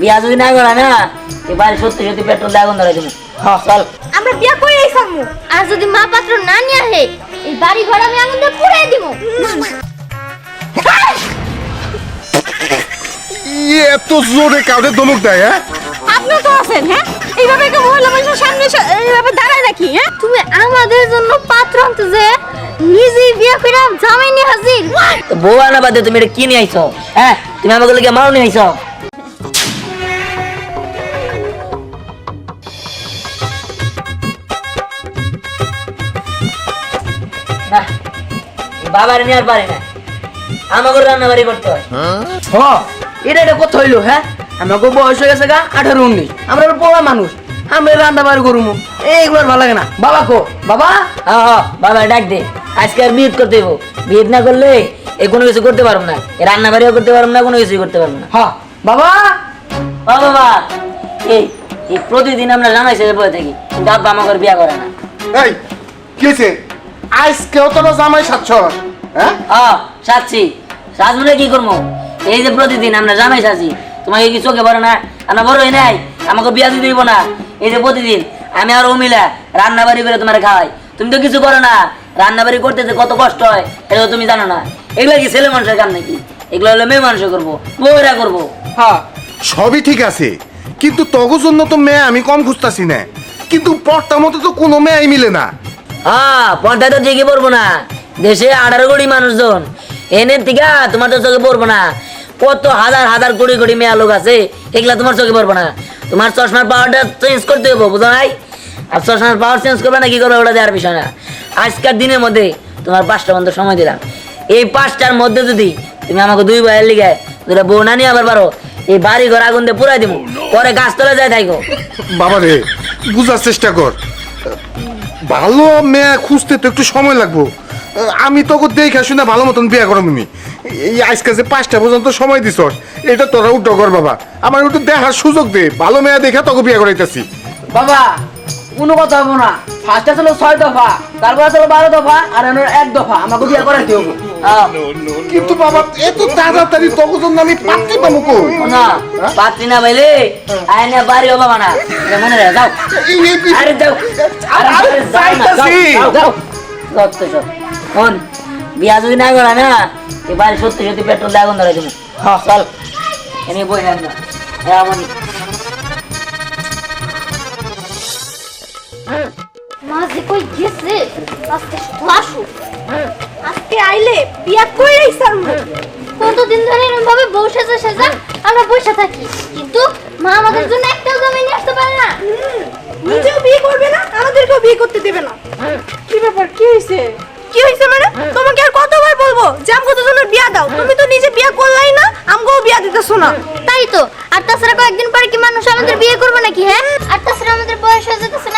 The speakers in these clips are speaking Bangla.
বিয়া যদি না করে না এই বাড়ি সত্যি সত্যি পেট্রোল দিয়ে আগুন ধরে তুমি চল। আমরা বিয়া করে আইসামু আর যদি মা পাত্র না নিয়ে আহে এই বাড়ি ঘর আমি আগুন দিয়ে পুড়াই দিব। ইয়ে এত জোরে কাউরে ধমক দেয় হ্যাঁ? আপনি তো আছেন হ্যাঁ? এইভাবে কি মহিলা মানুষের সামনে এইভাবে দাঁড়ায় রাখি হ্যাঁ? তুমি আমাদের জন্য পাত্র আনতে যে নিজেই বিয়ে করে জামাই নিয়ে হাজির। বউ আনা বাদে তুমি এটা কি নিয়ে আইছো? হ্যাঁ তুমি আমাকে লিখে মারো নিয়ে আইছো? বাবার নিয়ে আর পারি না। আমাকে রান্না বাড়ি করতে হয়। হ এটা এটা কথা হইল হ্যাঁ? আমাকে বয়স হয়ে গেছে গা আঠারো উনিশ। আমরা পোড়া মানুষ আমরা রান্না বাড়ি করব এইগুলো আর ভালো লাগে না। বাবা কো বাবা? হ্যাঁ হ্যাঁ বাবা ডাক দে আজকে আর বিয়ে করতে হইব বিয়ে না করলে এ কোনো কিছু করতে পারব না। এ রান্না বাড়িও করতে পারব না কোনো কিছুই করতে পারব না। হ্যাঁ বাবা? ও বাবা এই প্রতিদিন আমরা জানাই শেষে বলে থাকি কিন্তু আব্বা আমাকে বিয়া করে না। এই কি আজকেও জামাই সাচ্ছ হ্যাঁ? কি করব? এই যে প্রতিদিন আমরা জামাই সাজি। তোমাকে কি চোখে পড়ে না? আমরা বড় হই নাই। আমাকে বিয়া দিতে দিব না। এই যে প্রতিদিন আমি আর ও মিলা রান্না বাড়ি করে তোমার খাওয়াই। তুমি তো কিছু করো না। রান্না বাড়ি করতে যে কত কষ্ট হয় এটা তুমি জানো না। এগুলো কি ছেলে মানুষের কাম নাকি? এগুলো হলো মেয়ে মানুষের করব। বউরা করব। হ্যাঁ। সবই ঠিক আছে। কিন্তু তগর জন্য তো মেয়ে আমি কম খুঁজতাছি না। কিন্তু পট্টা মতো তো কোনো মেয়েই মিলে না। হ্যাঁ পর্দায় তো ঠিকই পড়ব না। দেশে আঠারো কোটি মানুষজন। এনে থেকে তোমার তো চোখে পড়ব না। কত হাজার হাজার কোটি কোটি মেয়া লোক আছে, এগুলা তোমার চোখে পড়ব না। তোমার চশমার পাওয়ারটা চেঞ্জ করতে হবে বুঝো নাই? আর চশমার পাওয়ার চেঞ্জ করবে না, কি করবে ওটা দেওয়ার বিষয় না। আজকের দিনের মধ্যে তোমার পাঁচটা বন্ধ সময় দিলাম। এই পাঁচটার মধ্যে যদি তুমি আমাকে দুই ভাইয়ের লিগে দুটা বউ না নিয়ে আবার পারো, এই বাড়ি ঘর আগুন দিয়ে পুরাই দিব। পরে গাছ তলে যায় থাইকো। বাবা রে বুঝার চেষ্টা কর। ভালো মেয়ে খুঁজতে তো একটু সময় লাগবো। আমি তোকে দেখে শুনে ভালো মতন বিয়ে করো, মিমি। এই আজকে যে পাঁচটা পর্যন্ত সময় দিছ, এটা তোরা উঠো কর বাবা। আমার একটু দেখার সুযোগ দে। ভালো মেয়ে দেখে তোকে বিয়ে করাইতেছি। বাবা কোনো কথা হব না। ফার্স্টে ছিল ছয় দফা তারপরে ছিল বারো দফা আর এর এক দফা আমাকে বিয়ে করাইতে হবে কিন্তু বাবা এত তাড়াতাড়ি তোকে জন্য আমি পাত্রী পাবো কই? না পাত্রী না ভাইলে আয়না বাড়ি হবা মানা এটা মনে রাখো যাও। আরে যাও। আরে যাইতাছি। যাও, যাও। যাও তো সব। বিয়া যদি না করে না এই বাড়ি সত্যি সত্যি পেট্রোল দিয়ে আগুন ধরে তুমি হ্যাঁ। চল এনে বই না হ্যাঁ মা যে কই গেছে? আজকে শুধু আসুক আজকে আইলে বিয়া করে আইসামু কতদিন ধরে এরকম ভাবে বউ সেজে সেজে আমরা বসে থাকি। কিন্তু মা আমাদের জন্য একটাও জামাই নিয়ে আসতে পারে না। নিজেও বিয়ে করবে না আমাদেরকেও বিয়ে করতে দেবে না। কি ব্যাপার কি হয়েছে কি হয়েছে মানে? তোমাকে আর কতবার বলব যে আমগো দুজনের বিয়া দাও। তুমি তো নিজে বিয়া করলাই না আমগোও বিয়া দিতেছো না। তাই তো। আর তাছাড়া কয়েকদিন পরে কি মানুষ আমাদের বিয়ে করবে নাকি হ্যাঁ? আর তাছাড়া আমাদের বয়স হয়ে যেতেছে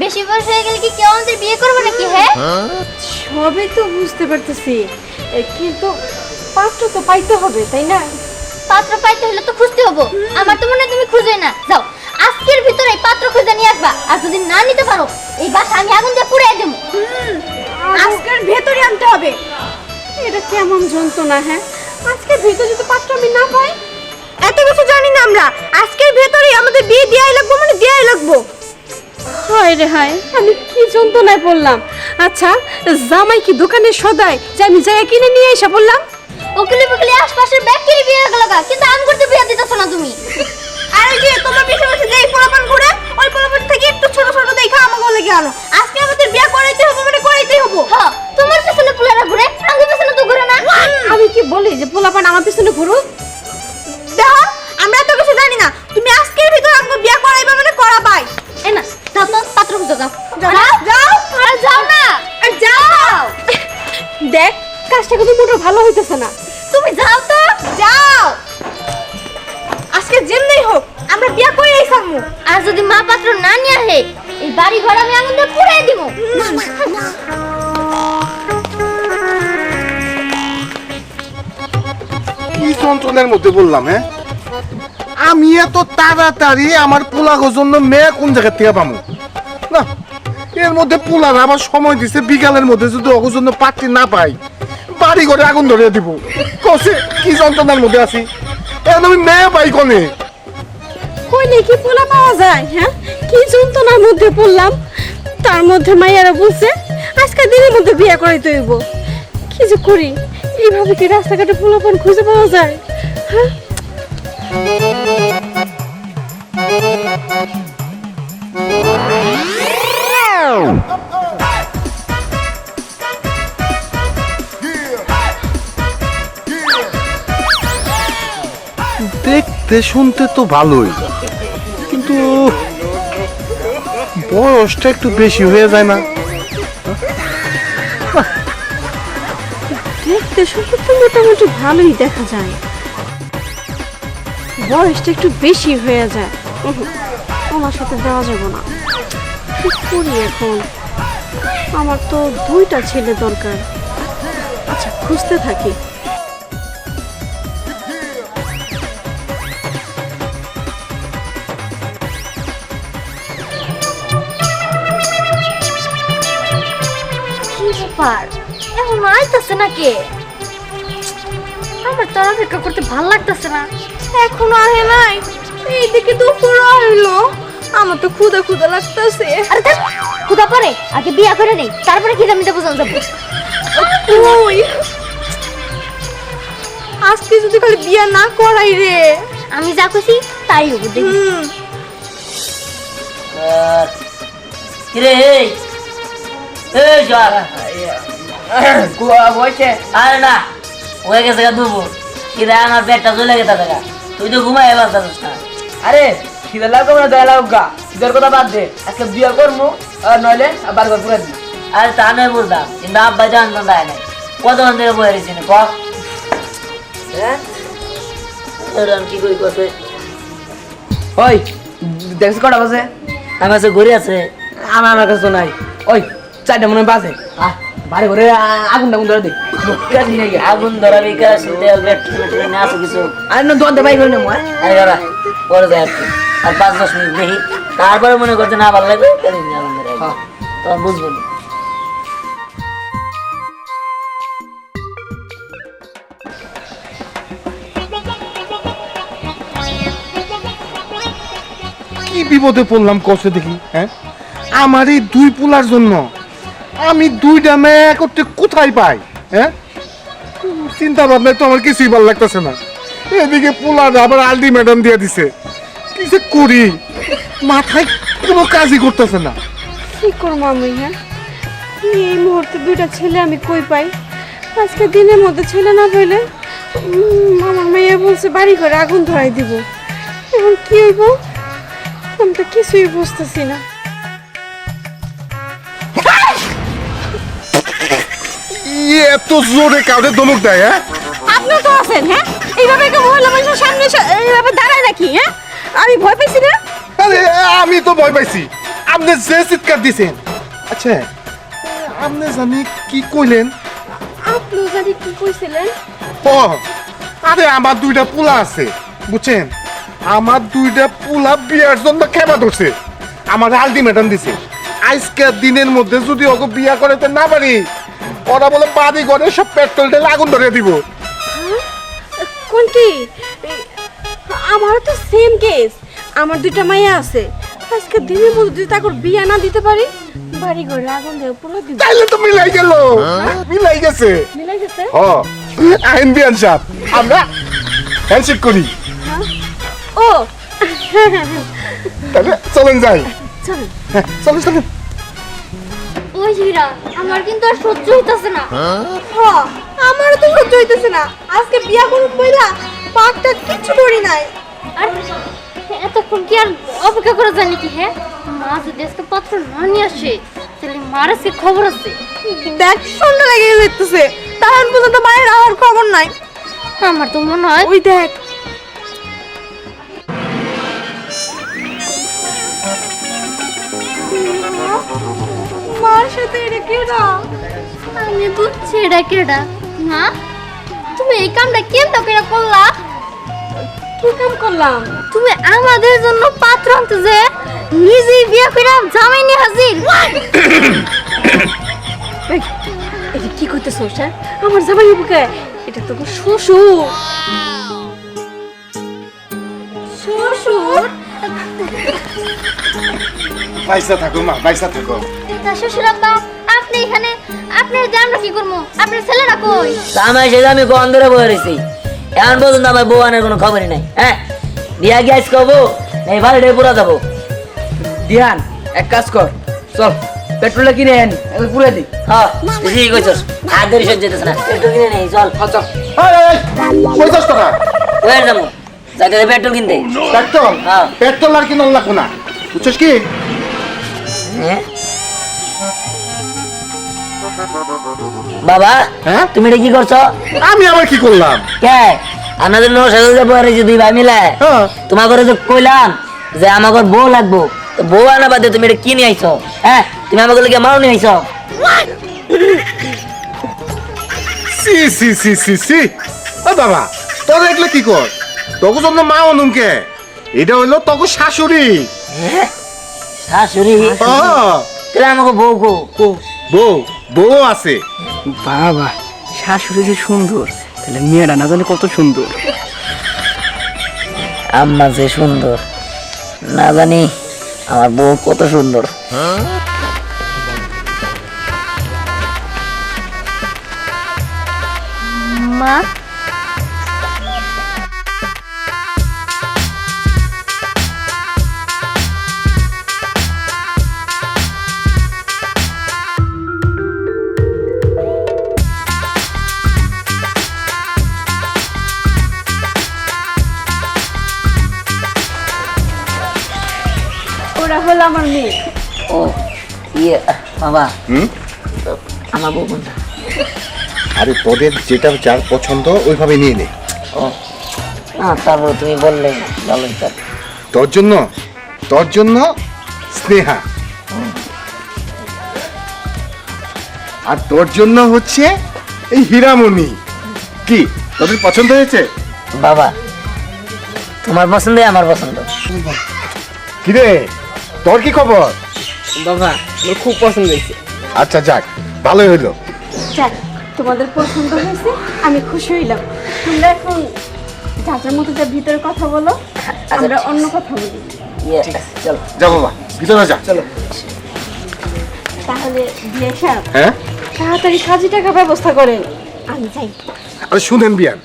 বেশি বয়স হয়ে গেলে কি কেউ আমাদের বিয়ে করবে নাকি হ্যাঁ? সবই তো বুঝতে পারতেছি। কিন্তু পাত্র তো পাইতে হবে তাই না? পাত্র পাইতে হলে তো খুঁজতে হব। আমার তো মনে হয় তুমি খুঁজে না। যাও আজকের ভিতরে এই পাত্র খুঁজে নিয়ে আসবা। আর যদি না নিতে পারো এই বাসা আমি আগুন দিয়ে পুড়িয়ে দেবো। আজকের ভেতরে আনতে হবে। এটা কেমন যন্ত্রণা হ্যাঁ? আজকের ভেতরে যদি পাত্র আমি না পাই এত কিছু জানি না আমরা। আজকের ভেতরেই আমাদের বিয়ে দেয়াই লাগবো মানে দেয়াই লাগবো। হায় রে হায়? আমি কি যন্ত্রণায় পড়লাম? আচ্ছা জামাই কি দোকানে সদায় যে আমি যাই কিনে নিয়ে এসে বললাম উকিলি বকলে আশপাশের কিনে বিয়ে গেল কিন্তু আম করতে বিয়ে দিতেছ না তুমি। আর ওই যে তোমার পিছনে বসে যেই পোলাপান ঘুরে ওই পোলাপান থেকে একটু ছোট ছোট দেখা আমাকে লেগে আনো? আজকে আমাদের বিয়ে করাইতে হবে ভালো না। তুমি যাও তো। যাও। আজকে যেমনি হোক, আমরা বিয়ে করে আইসামু আর যদি মা পাত্র না নিয়ে আহে এই বাড়ি ঘর আমি আগুন দিয়ে পুড়িয়ে দিব কি যন্ত্রণার মধ্যে বললাম হ্যাঁ? আমি এত তাড়াতাড়ি আমার পোলাগোর জন্য মেয়ে কোন জায়গা থেকে পাবো না, এর মধ্যে পোলার আবার সময় দিছে বিকালের মধ্যে যদি ওর জন্য পাত্রী না পাই। বাড়ি ঘরে আগুন ধরিয়ে দিব। কসে কি যন্ত্রণার মধ্যে আছি? এখন আমি মেয়ে পাই কনে? কইলে কি পোলা পাওয়া যায় হ্যাঁ? কি যন্ত্রণার মধ্যে পড়লাম? তার মধ্যে মাইয়ারা বলছে আজকে দিনের মধ্যে বিয়ে করাইতে হইব। কি যে করি? এইভাবে কি রাস্তাঘাটে পোলাপান খুঁজে পাওয়া যায়? হ্যাঁ? দেখতে শুনতে তো ভালোই। কিন্তু বয়সটা একটু বেশি হয়ে যায় না। দেখতে, শুনতে তো মোটামুটি ভালোই দেখা যায়। বয়সটা একটু বেশি হয়ে যায়। ওনার সাথে দেওয়া যাবে না। কি করি এখন? আমার তো দুইটা ছেলে দরকার। আচ্ছা খুঁজতে থাকি। ব্যাপার? এখন আইতাছে না কে আমার তো আর অপেক্ষা করতে ভালো লাগতেছে না। এখনও আহে নাই। এইদিকে দুপুর হইল। আমার তো ক্ষুদা ক্ষুদা লাগতেছে। আরে দেখ খুদা পরে আগে বিয়া করে নেই তারপরে কি জামিটা বোঝানো যাবে। আজকে যদি খালি বিয়া না করাই রে। আমি যা খুশি তাই হব দেখি। হুম। কিরে এই এই সর হয়েছে আরে না হয়ে গেছে দুপুর। আমার পেটটা চলে গেছে দেখা। তুই তো ঘুমাই এবার না? আরে খিদে লাগবে না দয়া লাগবে গা। খিদের কথা বাদ দে আজকে বিয়ে করব আর নইলে পুরা দিই আরে তা নয় বুঝলাম কিন্তু নাই। বয়ে রয়েছি না হ্যাঁ? কি করি করতে ওই দেখছি কটা বাজে? আমার কাছে ঘুরে আছে। আমার আমার কাছে নাই। ওই চারটা মনে হয় বাজে। আহ বাড়ি ঘরে আগুন টাগুন ধরে। আগুন ধরা বিকাশিন তেল পেট্রোল পেট্রোল নিয়ে আসো কিছু। আরে না দোয়ান দে বাই করে নেব হ্যাঁ? আরে বাবা পরে আর পাঁচ দশ মিনিট দেখি। তারপরে মনে করতে না ভালো লাগবে হ্যাঁ। তখন বুঝব না। কি বিপদে পড়লাম কষে দেখি হ্যাঁ? আমার এই দুই পোলার জন্য। আমি দুইটা মেয়ে একত্রে কোথায় পাই হ্যাঁ? চিন্তা ভাবনায় তো আমার কিছুই ভালো লাগতেছে না। এদিকে পোলার আবার আলটিমেটাম দিয়ে দিছে। কি যে করি? মাথায় কোনো কাজই করতেছে না। কি করব আমি হ্যাঁ? এই মুহূর্তে দুইটা ছেলে আমি কই পাই? আজকে দিনের মধ্যে ছেলে না পেলে আমার মেয়ে বলছে বাড়ি করে আগুন ধরাই দিব। এখন কি হইব? আমি তো কিছুই বুঝতেছি না। এত জোরে কাউরে দমক দেয় হ্যাঁ? আপনি তো আছেন হ্যাঁ? এইভাবে কেউ মহিলা মানুষের সামনে এইভাবে দাঁড়ায় নাকি হ্যাঁ? আমি ভয় পেয়েছি না? আরে আমি তো ভয় পাইছি। আপনি যে চিৎকার দিছেন। আচ্ছা আপনি জানি কি কইলেন? আপনি জানি কি কইছিলেন? ও আরে আমার দুইটা পোলা আছে বুঝছেন? আমার দুইটা পোলা বিয়ার জন্য খেপা ধরছে। আমার আলটিমেটাম দিছে। আজকের দিনের মধ্যে যদি ওকে বিয়া করাতে না পারি ওরা বলে বাড়ি করে সব পেট্রোল ঢেলে আগুন ধরে দিব। কোন কি আমারও তো সেম কেস আমার দুইটা মাইয়া আছে। আজকে দিনের মধ্যে যদি তাকে বিয়া না দিতে পারি বাড়ি ঘরে আগুন দিয়ে পুরো দিব। তাইলে তো মিলাই গেল। মিলাই গেছে। মিলাই গেছে? ও আইন বিয়ান সাহেব আমরা হ্যান্ডশেক করি। ও। তাহলে চলেন যাই। চল হ্যাঁ, চলেন চলেন। ওই আমার কিন্তু আর সহ্য হইতাছে না। হ আমারও তো সহ্য হইতেছে না। আজকে বিয়া করুন বইলা পাকটা কিচ্ছু করি নাই। আর এতক্ষণ কি আর অপেক্ষা করা যায় নাকি হ্যাঁ? মা যদি আজকে পত্র না নিয়ে আসে তাহলে মার আজকে খবর আছে? দেখ সন্ধ্যা লেগে যেতেছে তার পর্যন্ত মায়ের আর খবর নাই। আমার তো মনে হয় ওই দেখ মার সাথে এটা কেডা? আমি বুঝছি এটা কেডা। মা তুমি এই কামটা কেমন করে করলা? কি কাম করলাম? তুমি আমাদের জন্য পাত্র আনতে যে নিজেই বিয়ে করে জামাই নিয়ে হাজির। এটা কি করতেছো আমার জামাই বুকে? এটা তো আমার শ্বশুর। শ্বশুর? পয়সা থাকো মা পয়সা থাকো। তা শ্বশুর আব্বা আপনি এখানে আপনার যে আমরা কি করব? আপনার ছেলেরা কই? তা আমি সেটা আমি কন ধরে বয়ে রয়েছি এখন পর্যন্ত আমার বউ আনার কোনো খবরই নাই। হ্যাঁ বিয়া গিয়ে আজকে হব? এই বাড়িটা পুরা যাব। দিহান এক কাজ কর। চল পেট্রোলটা কিনে আনি একবার পুরে দিই হ্যাঁ ঠিকই কইছস। আর দেরি সহ্য যেতেছে না। পেট্রোল কিনে নেই চল। হ্যাঁ চল। পঞ্চাশ টাকা। ওয়ের যাব। যাইতে পেট্রোল কিনতে। পেট্রোল? হ্যাঁ। পেট্রোল আর কিনা লাগবো না। বুঝছিস কি? বাবা হ্যাঁ? তুমি এটা কি করছ? আমি আবার কি করলাম? কে? আমাদের নো সাথে যে বয়ে রয়েছে দুই ভাই মিলে? হ্যাঁ। তোমার ঘরে যে কইলাম যে আমার ঘর বউ লাগবো তো বউ আনা বাদে তুমি এটা কিনে আইছো? হ্যাঁ? তুমি আমার ঘরে মাও নিয়ে আইছো? সি সি সি সি সি। ও বাবা তোর এগুলো কি কর? তোকে জন্য মা অনুমকে। এটা হইল তোকে শাশুড়ি। হ্যাঁ? শাশুড়ি। ও, তাহলে আমাকে বউ কো কো। বউ বউ আছে। বাবা শাশুড়ি যে সুন্দর তাহলে মেয়েটা না জানি কত সুন্দর। আম্মা যে সুন্দর না জানি আমার বউ কত সুন্দর। মা বাবা। হুম? আমার বউ কোনটা? আরে তোদের যেটা যার পছন্দ ওইভাবে নিয়ে নে। ও। হ্যাঁ তারপর তুমি বললে ভালোই তো। তোর জন্য? তোর জন্য স্নেহা। আর তোর জন্য হচ্ছে এই হীরামণি। কি তোদের পছন্দ হয়েছে? বাবা তোমার পছন্দ আমার পছন্দ। কিরে তোর কি খবর? বাবা আমার খুব পছন্দ হয়েছে। আচ্ছা যাক ভালোই হইল। যাক তোমাদের পছন্দ হয়েছে আমি খুশি হইলাম। তোমরা এখন যাদের মতো যা ভিতরে কথা বলো আমরা অন্য কথা বলি। চলো। যা বাবা ভিতরে যা। চলো। তাহলে বিয়ে সাহেব হ্যাঁ? তাড়াতাড়ি কাজী টাকা ব্যবস্থা করেন আমি যাই। আরে শুনেন বিয়ান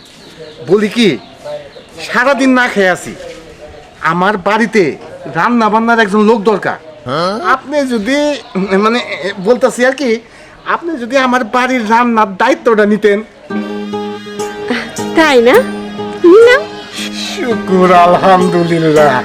বলি কি সারাদিন না খেয়ে আছি। আমার বাড়িতে রান্না বান্নার একজন লোক দরকার। আপনি যদি মানে বলতেছি আর কি আপনি যদি আমার বাড়ির রান্নার দায়িত্বটা নিতেন। তাই না? না। শুকুর আলহামদুলিল্লাহ।